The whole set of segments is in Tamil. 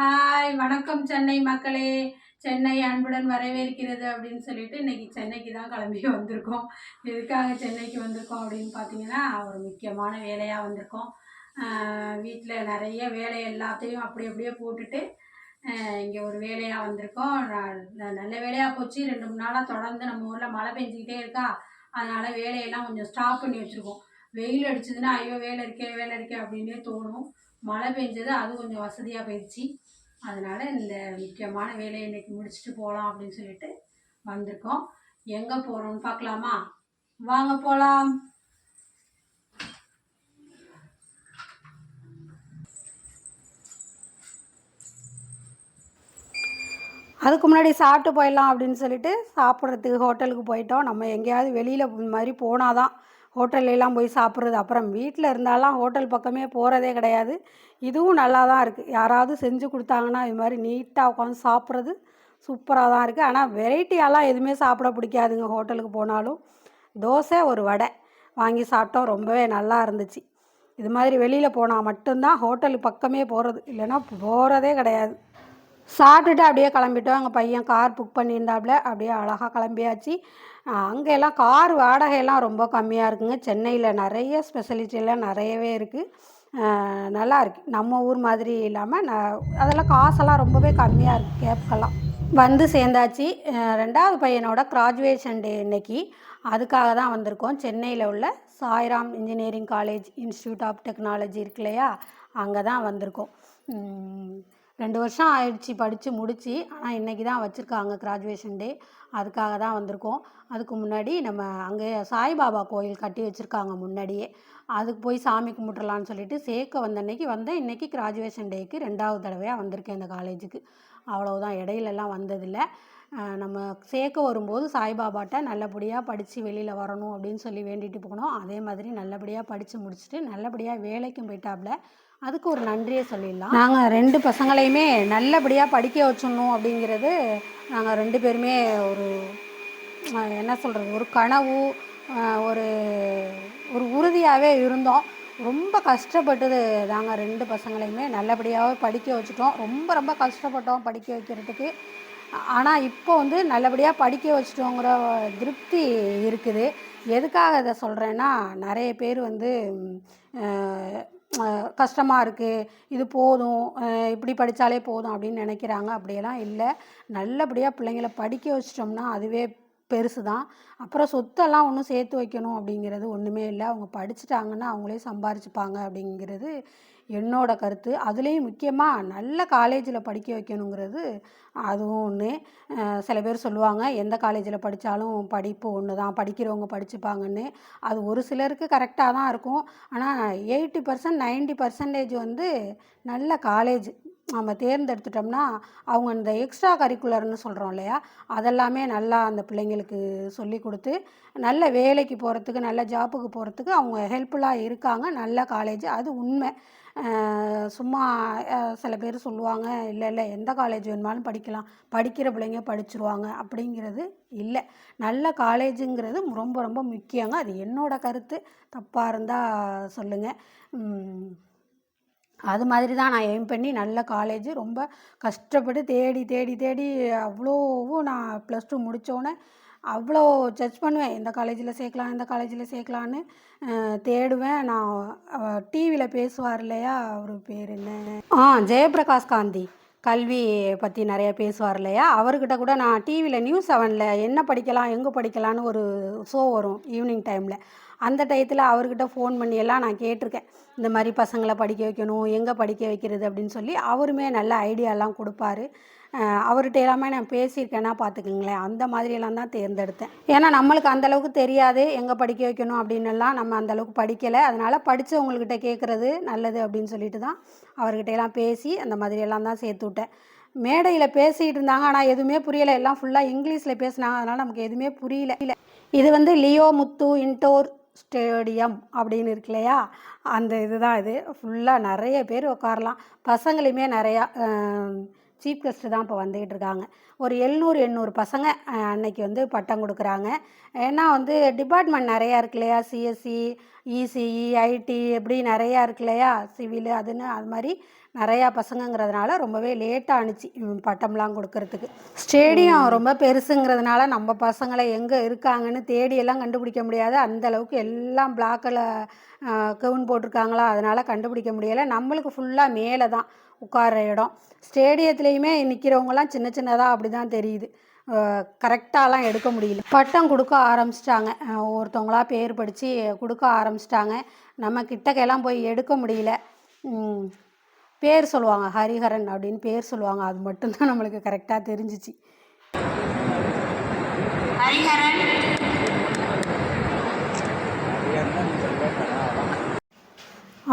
ஹாய் வணக்கம் சென்னை மக்களே. சென்னை அன்புடன் வரவேற்கிறது அப்படின்னு சொல்லிட்டு இன்னைக்கு சென்னைக்கு தான் கிளம்பி வந்திருக்கோம். எதுக்காக சென்னைக்கு வந்திருக்கோம் அப்படின்னு பார்த்தீங்கன்னா ஒரு முக்கியமான வேலையாக வந்திருக்கோம். வீட்டில் நிறைய வேலை எல்லாத்தையும் அப்படி அப்படியே போட்டுட்டு இங்கே ஒரு வேலையாக வந்திருக்கோம். நல்ல வேலையாக போச்சு. ரெண்டு மூணு நாளாக தொடர்ந்து நம்ம ஊரில் மழை பெஞ்சிக்கிட்டே இருக்கா. அதனால் வேலையெல்லாம் கொஞ்சம் ஸ்டாப் பண்ணி வச்சுருக்கோம். வெயில் அடிச்சதுன்னா ஐயோ வேலை இருக்கே வேலை இருக்கே அப்படின்னே தோணும். மழை பெஞ்சது அது கொஞ்சம் வசதியாக போயிடுச்சு. அதனால் இந்த முக்கியமான வேலையை இன்னைக்கு முடிச்சுட்டு போகலாம் அப்படின்னு சொல்லிட்டு வந்திருக்கோம். எங்கே போகிறோம்னு பார்க்கலாமா? வாங்க போகலாம் அதுக்கு முன்னாடி சாப்பிட்டு போயிடலாம் அப்படின்னு சொல்லிட்டு சாப்பிட்றதுக்கு ஹோட்டலுக்கு போயிட்டோம். நம்ம எங்கேயாவது வெளியில் மாதிரி போனால் தான் ஹோட்டல்லாம் போய் சாப்பிட்றது. அப்புறம் வீட்டில் இருந்தாலாம் ஹோட்டல் பக்கமே போகிறதே கிடையாது. இதுவும் நல்லா தான் இருக்குது யாராவது செஞ்சு கொடுத்தாங்கன்னா இது மாதிரி நீட்டாக உட்காந்து சாப்பிட்றது சூப்பராக தான் இருக்குது ஆனால் வெரைட்டியாலாம் எதுவுமே சாப்பிட பிடிக்காதுங்க ஹோட்டலுக்கு போனாலும். தோசை ஒரு வடை வாங்கி சாப்பிட்டோம். ரொம்பவே நல்லா இருந்துச்சு. இது மாதிரி வெளியில் போனால் மட்டும்தான் ஹோட்டல் பக்கமே போகிறது இல்லைன்னா போகிறதே கிடையாது. சாப்பிட்டுட்டு அப்படியே கிளம்பிட்டோம். எங்கள் பையன் கார் புக் பண்ணியிருந்தாப்புல. அப்படியே அழகாக கிளம்பியாச்சு. அங்கே எல்லாம் கார் வாடகையெல்லாம் ரொம்ப கம்மியாக இருக்குங்க. சென்னையில் நிறைய ஸ்பெஷலிட்டியெல்லாம் நிறையவே இருக்குது நல்லா இருக்கு. நம்ம ஊர் மாதிரி இல்லாமல் ந அதெல்லாம் காசெல்லாம் ரொம்பவே கம்மியாக இருக்குது கேப்கெல்லாம் வந்து சேர்ந்தாச்சு. ரெண்டாவது பையனோட கிராஜுவேஷன் டே இன்னைக்கு. அதுக்காக தான் வந்திருக்கோம். சென்னையில் உள்ள Sairam engineering college institute of technology இருக்கு இல்லையா? அங்கே தான் வந்திருக்கோம். ரெண்டு வருஷம் ஆயிடுச்சு படித்து முடித்து ஆனால் இன்றைக்கி தான் வச்சுருக்காங்க கிராஜுவேஷன் டே அதுக்காக தான் வந்திருக்கோம். அதுக்கு முன்னாடி நம்ம அங்கே சாய்பாபா கோயில் கட்டி வச்சுருக்காங்க முன்னாடியே. அதுக்கு போய் சாமி கும்பிட்றலான்னு சொல்லிட்டு சேர்க்க வந்த அன்னைக்கு வந்தேன் இன்றைக்கி கிராஜுவேஷன் டேக்கு ரெண்டாவது தடவையாக வந்திருக்கேன் இந்த காலேஜுக்கு அவ்வளோதான் இடையிலலாம் வந்ததில்லை. நம்ம சேர்க்க வரும்போது சாய்பாபாட்ட நல்லபடியாக படித்து வெளியில் வரணும் அப்படின்னு சொல்லி வேண்டிட்டு போனோம் அதே மாதிரி நல்லபடியாக படித்து முடிச்சுட்டு நல்லபடியாக வேலைக்கும் போயிட்டாப்புல அதுக்கு ஒரு நன்றியை சொல்லிடலாம். நாங்கள் ரெண்டு பசங்களையுமே நல்லபடியாக படிக்க வச்சிடணும் அப்படிங்கிறது நாங்கள் ரெண்டு பேருமே ஒரு என்ன சொல்கிறது ஒரு கனவு ஒரு ஒரு உறுதியாகவே இருந்தோம். ரொம்ப கஷ்டப்பட்டது நாங்கள் ரெண்டு பசங்களையுமே நல்லபடியாகவே படிக்க வச்சுட்டோம். ரொம்ப ரொம்ப கஷ்டப்பட்டோம் படிக்க வைக்கிறதுக்கு. ஆனால் இப்போ வந்து நல்லபடியாக படிக்க வச்சிட்டோங்கிற திருப்தி இருக்குது. எதுக்காக இதை சொல்கிறேன்னா நிறைய பேர் வந்து கஷ்டமாக இருக்குது இது போதும். இப்படி படித்தாலே போதும் அப்படின்னு நினைக்கிறாங்க. அப்படியெல்லாம் இல்லை. நல்லபடியாக பிள்ளைங்கள படிக்க வச்சிட்டோம்னா அதுவே பெருசு தான். அப்புறம் சொத்தெல்லாம் ஒன்றும் சேர்த்து வைக்கணும் அப்படிங்கிறது ஒன்றுமே இல்லை. அவங்க படிச்சுட்டாங்கன்னா அவங்களே சம்பாரிச்சுப்பாங்க அப்படிங்கிறது என்னோட கருத்து. அதுலேயும் முக்கியமாக நல்ல காலேஜில் படிக்க வைக்கணுங்கிறது அதுவும் ஒன்று சில பேர் சொல்லுவாங்க எந்த காலேஜில் படித்தாலும் படிப்பு ஒன்று தான் படிக்கிறவங்க படிச்சுப்பாங்கன்னு. அது ஒரு சிலருக்கு கரெக்டாக தான் இருக்கும். ஆனால் எயிட்டி பர்சன்ட் நைன்டி பர்சன்டேஜ் வந்து நல்ல காலேஜ் நம்ம தேர்ந்தெடுத்துட்டோம்னா அவங்க இந்த எக்ஸ்ட்ரா கரிக்குலர்னு சொல்கிறோம் இல்லையா? அதெல்லாமே நல்லா அந்த பிள்ளைங்களுக்கு சொல்லி கொடுத்து நல்ல வேலைக்கு போகிறதுக்கு நல்ல ஜாப்புக்கு போகிறதுக்கு அவங்க ஹெல்ப்ஃபுல்லாக இருக்காங்க. நல்ல காலேஜ் அது உண்மை. சும்மா சில பேர் சொல்லுவாங்க இல்லை இல்லை எந்த காலேஜ் வேணுமாலும் படிக்கலாம். படிக்கிற பிள்ளைங்க படிச்சிருவாங்க. அப்படிங்கிறது இல்லை. நல்ல காலேஜுங்கிறது ரொம்ப ரொம்ப முக்கியங்க. அது என்னோட கருத்து. தப்பாக இருந்தால் சொல்லுங்கள் அது மாதிரி தான் நான் எய்ம் பண்ணி நல்ல காலேஜ் ரொம்ப கஷ்டப்பட்டு தேடி தேடி தேடி அவ்வளோவும் நான் ப்ளஸ் டூ முடித்தோன்னே அவ்வளோ சர்ச் பண்ணுவேன். இந்த காலேஜில் சேர்க்கலாம் இந்த காலேஜில் சேர்க்கலான்னு தேடுவேன். நான் டிவியில் பேசுவார் இல்லையா? அவர் பேர் என்ன? ஆ ஜெயபிரகாஷ் காந்தி. கல்வி பற்றி நிறைய பேசுவார் இல்லையா? அவர்கிட்ட கூட நான் டிவியில் நியூஸ் செவனில் என்ன படிக்கலாம் எங்கே படிக்கலான்னு ஒரு ஷோ வரும் ஈவினிங் டைமில் அந்த டயத்தில் அவர்கிட்ட ஃபோன் பண்ணியெல்லாம் நான் கேட்டிருக்கேன். இந்த மாதிரி பசங்களை படிக்க வைக்கணும் எங்கே படிக்க வைக்கிறது அப்படின்னு சொல்லி அவருமே நல்ல ஐடியாலாம் கொடுப்பாரு. அவர்கிட்ட எல்லாமே நான் பேசியிருக்கேன்னா பார்த்துக்குங்களேன். அந்த மாதிரியெல்லாம் தான் தேர்ந்தெடுத்தேன். ஏன்னா நம்மளுக்கு அந்த அளவுக்கு தெரியாது எங்கே படிக்க வைக்கணும் அப்படின்னுலாம் நம்ம அந்த அளவுக்கு படிக்கலை. அதனால் படித்தவங்கக்கிட்ட கேட்குறது நல்லது அப்படின்னு சொல்லிட்டு தான் அவர்கிட்ட எல்லாம் பேசி அந்த மாதிரியெல்லாம் தான் சேர்த்து விட்டேன். மேடையில் பேசிகிட்டு இருந்தாங்க. ஆனால் எதுவுமே புரியலை. எல்லாம் ஃபுல்லாக இங்கிலீஷில் பேசினாங்க. அதனால் நமக்கு எதுவுமே புரியல. இல்லை இது வந்து லியோ முத்து இன்டோர் ஸ்டேடியம் அப்படின்னு இருக்கு இல்லையா? அந்த இதுதான் இது. ஃபுல்லாக நிறைய பேர் உட்காரலாம். பசங்களையுமே நிறையா சீஃப் கெஸ்ட்டு தான் இப்போ வந்துக்கிட்டு இருக்காங்க. ஒரு எழுநூறு எண்ணூறு பசங்க அன்னைக்கு வந்து பட்டம் கொடுக்குறாங்க. ஏன்னா வந்து டிபார்ட்மெண்ட் நிறையா இருக்கு இல்லையா? சிஎஸ்சி இசிஇ ஐடி இப்படி நிறையா இருக்கு இல்லையா? சிவில் அதுன்னு அது மாதிரி நிறையா பசங்கங்கிறதுனால ரொம்பவே லேட்டாக ம், பட்டம்லாம் கொடுக்கறதுக்கு. ஸ்டேடியம் ரொம்ப பெருசுங்கிறதுனால நம்ம பசங்களை எங்கே இருக்காங்கன்னு தேடி எல்லாம் கண்டுபிடிக்க முடியாது. அந்த அளவுக்கு எல்லாம் பிளாக்கில் கவுன் போட்டிருக்காங்களா? அதனால் கண்டுபிடிக்க முடியலை. நம்மளுக்கு ஃபுல்லாக மேலே தான் உட்கார்ற இடம். ஸ்டேடியத்துலேயுமே நிற்கிறவங்கலாம் சின்ன சின்னதாக அப்படி தான் தெரியுது. கரெக்டாலாம் எடுக்க முடியல. பட்டம் கொடுக்க ஆரம்பிச்சிட்டாங்க. ஒருத்தவங்களா பேர் படித்து கொடுக்க ஆரம்பிச்சிட்டாங்க. நம்ம கிட்டக்கையெல்லாம் போய் எடுக்க முடியல. பேர் சொல்லுவாங்க. ஹரிஹரன் அப்படின்னு பேர் சொல்லுவாங்க. அது மட்டும்தான் நம்மளுக்கு கரெக்டாக தெரிஞ்சிச்சு.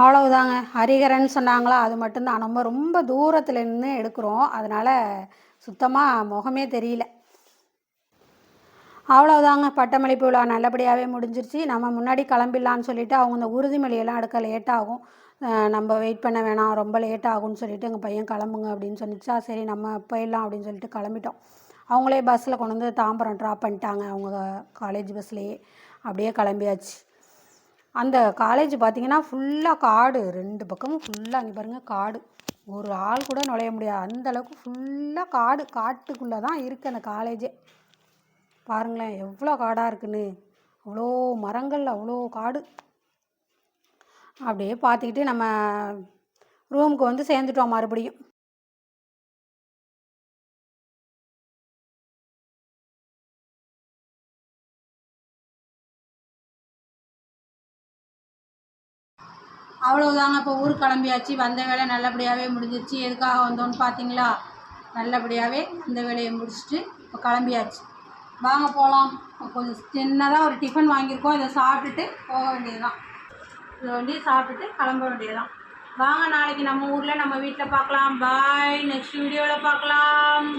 அவ்வளவுதாங்க. ஹரிஹரன் சொன்னாங்களா? அது மட்டும்தான். நம்ம ரொம்ப தூரத்தில் நின்று எடுக்கிறோம். அதனால் சுத்தமாக முகமே தெரியல. அவ்வளோதாங்க பட்டமளிப்பு விழா நல்லபடியாகவே முடிஞ்சிருச்சு. நம்ம முன்னாடி கிளம்பிடலான்னு சொல்லிட்டு அவங்க இந்த உறுதிமொழியெல்லாம் எடுக்க லேட்டாகும் நம்ம வெயிட் பண்ண வேணாம். ரொம்ப லேட் ஆகும்னு சொல்லிட்டு எங்கள் பையன் கிளம்புங்க அப்படின்னு சொன்னிச்சா சரி நம்ம போயிடலாம் அப்படின்னு சொல்லிட்டு கிளம்பிட்டோம். அவங்களே பஸ்ஸில் கொண்டு வந்து தாம்பரம் ட்ராப் பண்ணிட்டாங்க. அவங்க காலேஜ் பஸ்லேயே அப்படியே கிளம்பியாச்சு. அந்த காலேஜ் பார்த்தீங்கன்னா ஃபுல்லாக காடு. ரெண்டு பக்கமும் ஃபுல்லாக அங்கே பாருங்கள் காடு. ஒரு ஆள் கூட நுழைய முடியாது. அந்த அளவுக்கு ஃபுல்லாக காடு. காட்டுக்குள்ளே தான் இருக்குது அந்த காலேஜே பாருங்களேன் எவ்வளோ காடாக இருக்குன்னு. அவ்வளோ மரங்கள் அவ்வளோ காடு. அப்படியே பார்த்துக்கிட்டு நம்ம ரூமுக்கு வந்து சேர்ந்துட்டோம் மறுபடியும். அவ்வளோதாங்க இப்போ ஊருக்கு கிளம்பியாச்சு. வந்த வேலை நல்லபடியாகவே முடிஞ்சிருச்சு. எதுக்காக வந்தோன்னு பார்த்தீங்களா? நல்லபடியாகவே அந்த வேலையை முடிச்சுட்டு இப்போ கிளம்பியாச்சு. வாங்க போகலாம் கொஞ்சம் சின்னதாக ஒரு டிஃபன் வாங்கியிருக்கோம். இதை சாப்பிட்டுட்டு போக வேண்டியதுதான். இதை வந்து சாப்பிட்டுட்டு கிளம்ப வேண்டியதுதான். வாங்க நாளைக்கு நம்ம ஊரில் நம்ம வீட்டில் பார்க்கலாம். பாய் நெக்ஸ்ட் வீடியோவில் பார்க்கலாம்.